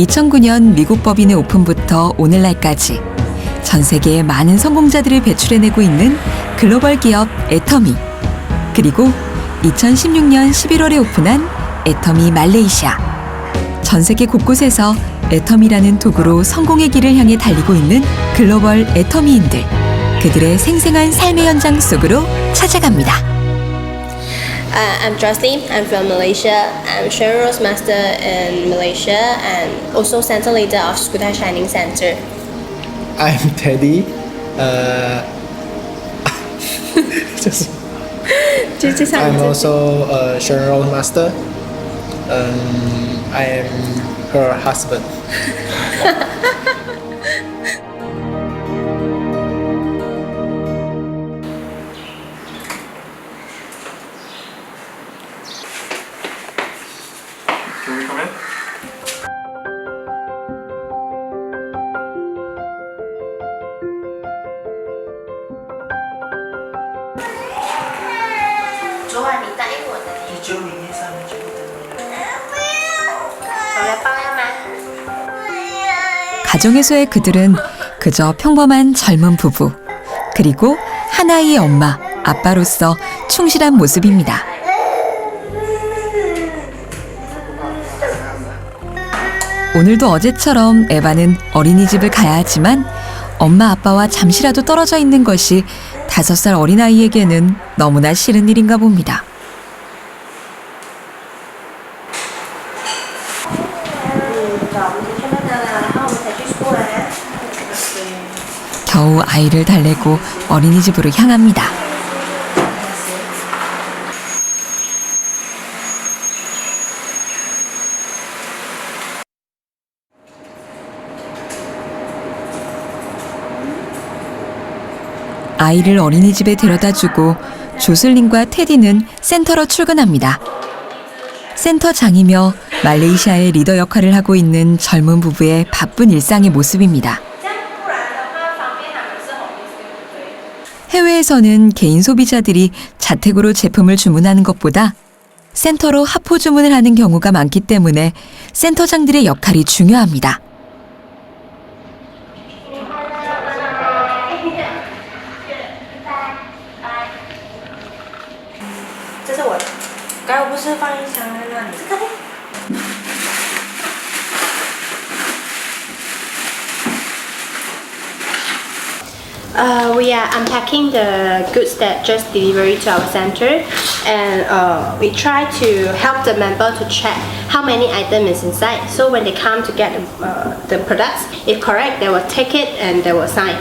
2009년 미국 법인의 오픈부터 오늘날까지 전 세계에 많은 성공자들을 배출해내고 있는 글로벌 기업 애터미. 그리고 2016년 11월에 오픈한 애터미 말레이시아. 전 세계 곳곳에서 애터미라는 도구로 성공의 길을 향해 달리고 있는 글로벌 애터미인들. 그들의 생생한 삶의 현장 속으로 찾아갑니다. Uh, I'm Jocelyn. I'm from Malaysia. I'm Sharon Rose Master in Malaysia and also center leader of Skuta Shining Center. I'm Teddy. Uh, just, I'm also a general master. Um, I am her husband. 가정에서의 그들은 그저 평범한 젊은 부부, 그리고 하나의 엄마, 아빠로서 충실한 모습입니다. 오늘도 어제처럼 에바는 어린이집을 가야 하지만 엄마 아빠와 잠시라도 떨어져 있는 것이 다섯 살 어린아이에게는 너무나 싫은 일인가 봅니다. 겨우 아이를 달래고 어린이집으로 향합니다. 아이를 어린이집에 데려다 주고 조슬린과 테디는 센터로 출근합니다. 센터장이며 말레이시아의 리더 역할을 하고 있는 젊은 부부의 바쁜 일상의 모습입니다. 해외에서는 개인 소비자들이 자택으로 제품을 주문하는 것보다 센터로 하포 주문을 하는 경우가 많기 때문에 센터장들의 역할이 중요합니다. 是放一箱在那里？这个 Uh, we are unpacking the goods that just delivered to our center and uh, we try to help the member to check how many items is inside so when they come to get uh, the products if correct they will take it and they will sign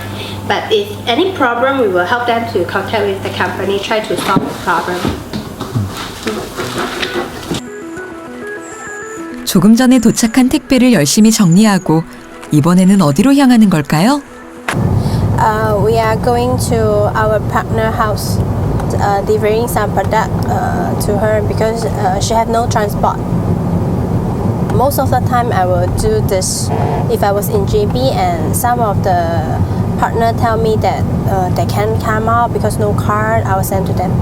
but if any problem we will help them to contact with the company try to solve the problem 조금 전에 도착한 택배를 열심히 정리하고 이번에는 어디로 향하는 걸까요? Uh, we are going to our partner house, uh, delivering some product uh, to her because uh, she have no transport. Most of the time, I will do this if I was in JB and some of the partner tell me that uh, they can't come out because no car. I will send to them.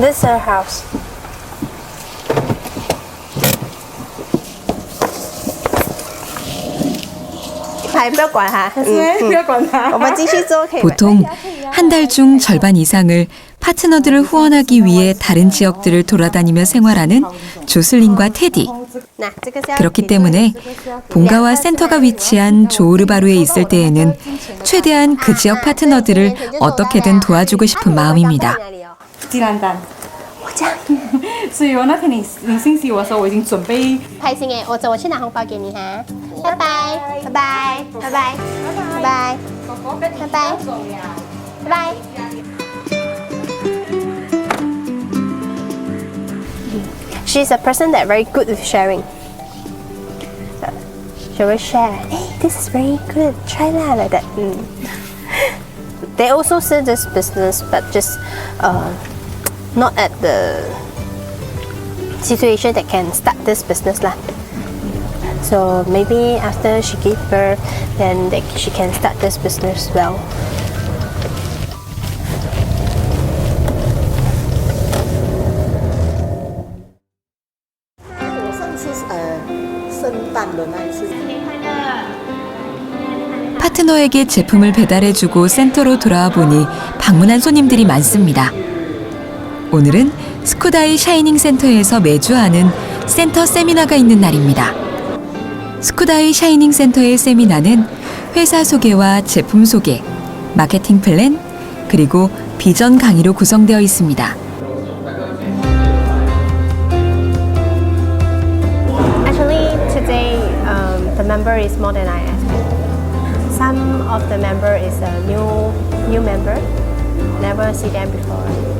This is our house. 네, 보통 한 달 중 절반 이상을 파트너들을 후원하기 위해 다른 지역들을 돌아다니며 생활하는 조슬린과 테디. 그렇기 때문에 본가와 센터가 위치한 조우르바루에 있을 때에는 최대한 그 지역 파트너들을 어떻게든 도와주고 싶은 마음입니다. 鸡蛋蛋。我这样所以我那天你你信息我的时候，我已经准备拍心哎，我走，我去拿红包给你哈，拜拜，拜拜，拜拜，拜拜，拜拜，拜拜。She's a person that very good with sharing. Uh, She will share. Hey, this is very good. Try that like that. Mm. They also see this business, but just uh, not at the situation that can start this business lah. So maybe after she give birth, then that she can start this business well. 파트너에게 제품을 배달해주고 센터로 돌아와 보니 방문한 손님들이 많습니다. 오늘은 스쿠다이 샤이닝 센터에서 매주 하는 센터 세미나가 있는 날입니다. 스쿠다이 샤이닝 센터의 세미나는 회사 소개와 제품 소개, 마케팅 플랜, 그리고 비전 강의로 구성되어 있습니다. Um.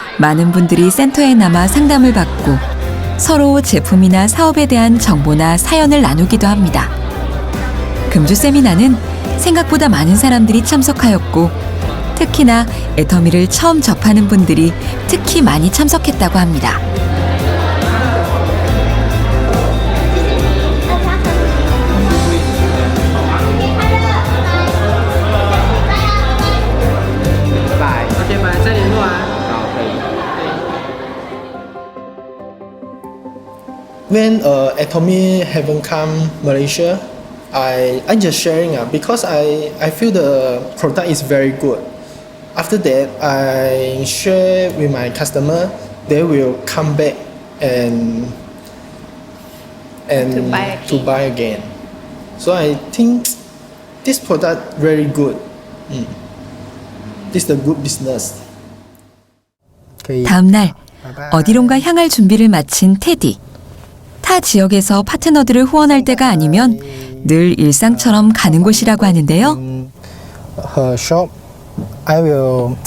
많은 분들이 센터에 남아 상담을 받고 서로 제품이나 사업에 대한 정보나 사연을 나누기도 합니다. 금주 세미나는 생각보다 많은 사람들이 참석하였고 특히나 애터미를 처음 접하는 분들이 특히 많이 참석했다고 합니다. When uh, Atomy haven't come Malaysia, I I just sharing uh, because I I feel the product is very good. After that, I share with my customer. They will come back and and To buy to again. buy again. So I think this product very good. Mm. This is a good business. 可以 다음 날 어디론가 향할 준비를 마친 테디. 타 지역에서 파트너들을 후원할 때가 아니면 늘 일상처럼 가는 곳이라고 하는데요. her shop, I will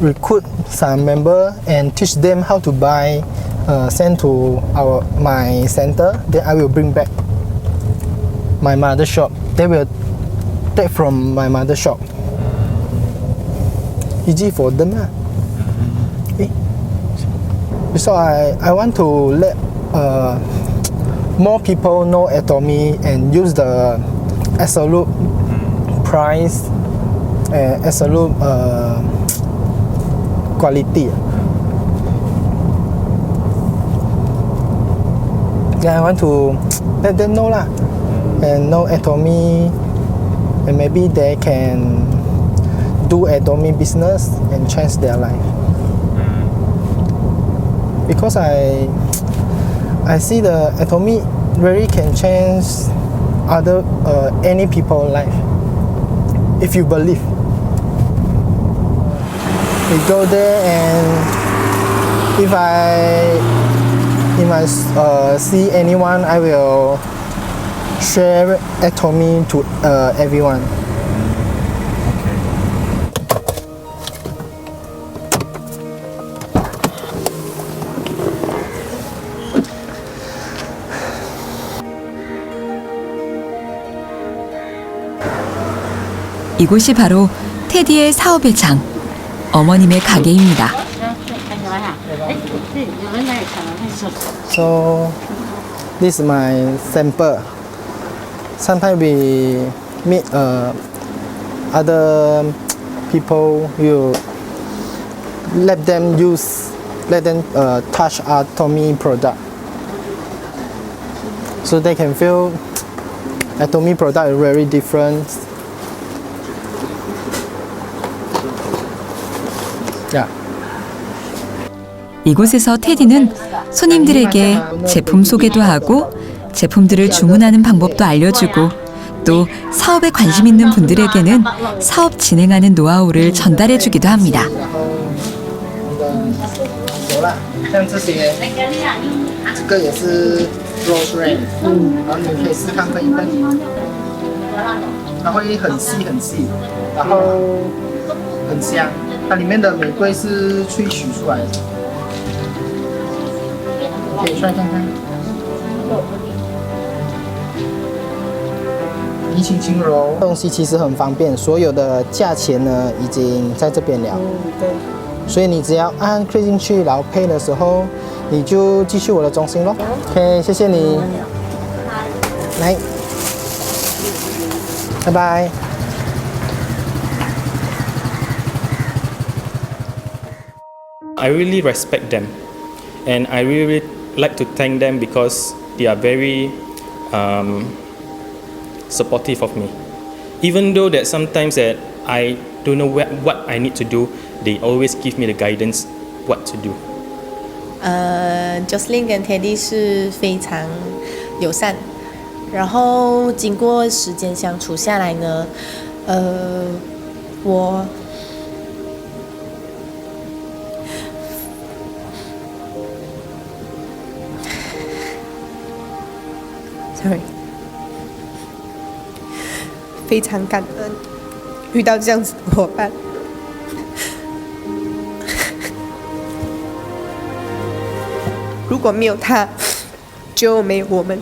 recruit some member and teach them how to buy, uh, send to our my center. Then I will bring back my mother shop. They will take from my mother shop. Easy for them lah. Eh. So I I want to let uh, more people know Atomy and use the absolute price and absolute uh, quality. Yeah, I want to let them know lah, and know Atomy, and maybe they can do Atomy business and change their life. Because I I see the Atomy really can change other uh, any people life if you believe. We go there and if I if I uh, see anyone, I will share Atomy to uh, everyone. 이곳이 바로 테디의 사업의 장, 어머님의 가게입니다. Uh, uh. 이곳에서 테디는 손님들에게 제품 소개도 하고 제품들을 주문하는 방법도 알려주고 또 사업에 관심 있는 분들에게는 사업 진행하는 노하우를 전달해 주기도 합니다. 可以试看看看。一轻轻揉，东西其实很方便，所有的价钱呢已经在这边了。对，所以你只要按 click 进去，然后配的时候，你就继续我的中心咯。OK，谢谢你。来，拜拜。I really respect them, and I really like to thank them because they are very um, supportive of me. Even though that sometimes that I don't know what, what I need to do, they always give me the guidance what to do. 呃，Jocelyn 跟 Teddy 是非常友善，然后经过时间相处下来呢，呃，我 ，sorry，非常感恩遇到这样子的伙伴。如果没有他，就没有我们。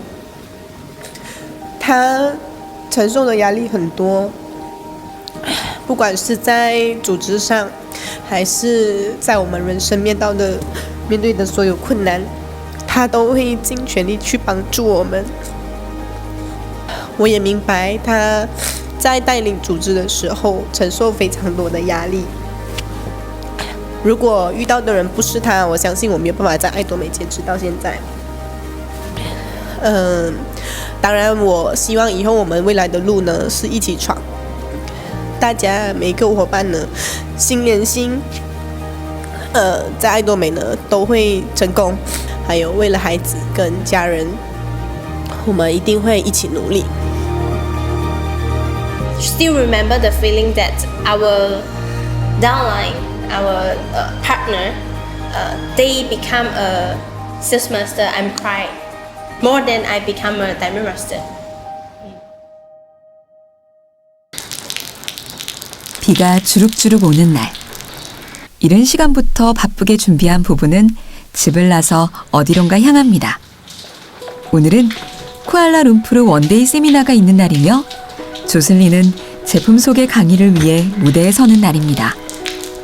他承受的压力很多，不管是在组织上，还是在我们人生面到的面对的所有困难，他都会尽全力去帮助我们。我也明白他在带领组织的时候承受非常多的压力。如果遇到的人不是他，我相信我没有办法在爱多美坚持到现在。嗯，当然，我希望以后我们未来的路呢是一起闯。大家每一个伙伴呢，心连心，呃，在爱多美呢都会成功。还有为了孩子跟家人，我们一定会一起努力。Still remember the feeling that our downline, our uh, partner, uh, they become a sales master. I'm proud more than I become a diamond master. 비가 주룩주룩 오는 날. 이른 시간부터 바쁘게 준비한 부부는 집을 나서 어디론가 향합니다. 오늘은 쿠알라룸푸르 원데이 세미나가 있는 날이며 조슬리는 제품 소개 강의를 위해 무대에 서는 날입니다.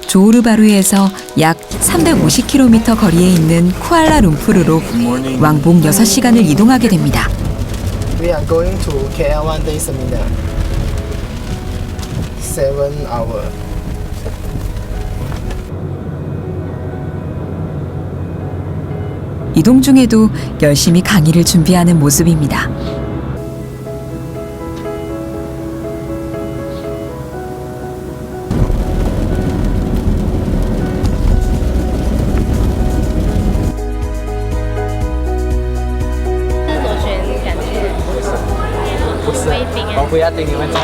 조우르바루에서 약 350km 거리에 있는 쿠알라룸푸르로 왕복 6시간을 이동하게 됩니다. We are going to KL one day seminar. Seven hour. 이동 중에도 열심히 강의를 준비하는 모습입니다. 不要对你们讲。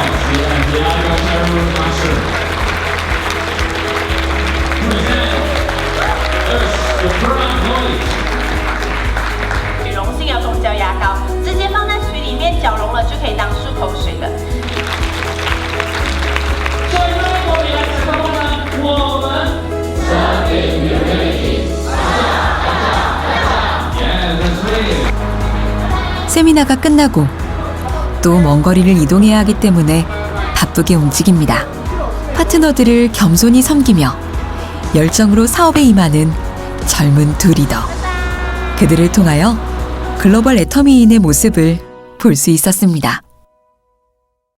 溶性要中胶牙膏，直接放在水里面搅融了就可以当漱口水了。세미나가 끝나고 또 먼 거리를 이동해야 하기 때문에 바쁘게 움직입니다. 파트너들을 겸손히 섬기며 열정으로 사업에 임하는 젊은 두 리더. 그들을 통하여 글로벌 애터미인의 모습을 볼 수 있었습니다.